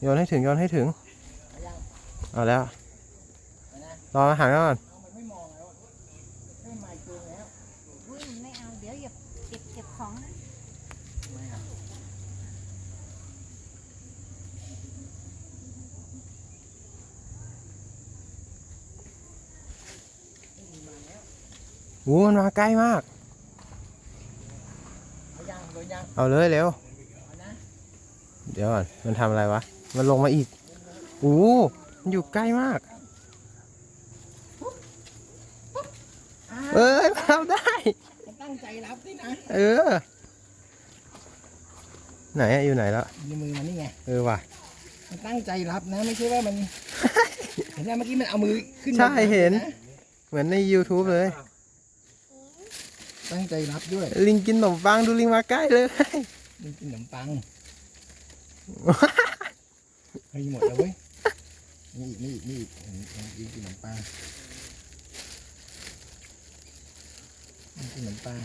โยนให้ถึงโยนให้ถึงเอายังเอาแล้วเอานะรออาหารก่อนเอามันไม่มองแล้วไม่มาอีกตัวแล้วอุ้ยไม่เอาเดี๋ยวอย่าเก็บเก็บของนะไม่เอาโอ้มันมาใกล้มาก เอายังโดนยังเอาเลยเร็วเอานะ เดี๋ยวก่อนมันทำอะไรวะ มันลงมาอีกโอ้มันอยู่ใกล้มาก เอ้ยทำได้มันตั้งใจรับสินะเออ ไหนอะอยู่ไหนแล้ว ในมือมันนี่ไง เออว่ะ มันตั้งใจรับนะ ไม่ใช่ว่ามัน เห็นไหมเมื่อกี้มันเอามือขึ้นใช่มาเห็นะเหมือนใน YouTube เลย ตั้งใจรับด้วยลิงกินขนมปังดูลิงมาใกล้เลยนี่กินขนมปัง เฮ้ยหมดแล้วเว้ยนี่อีกนี่อีกนี่อีกเห็นนกินขนมปังนี่กินขนมปัง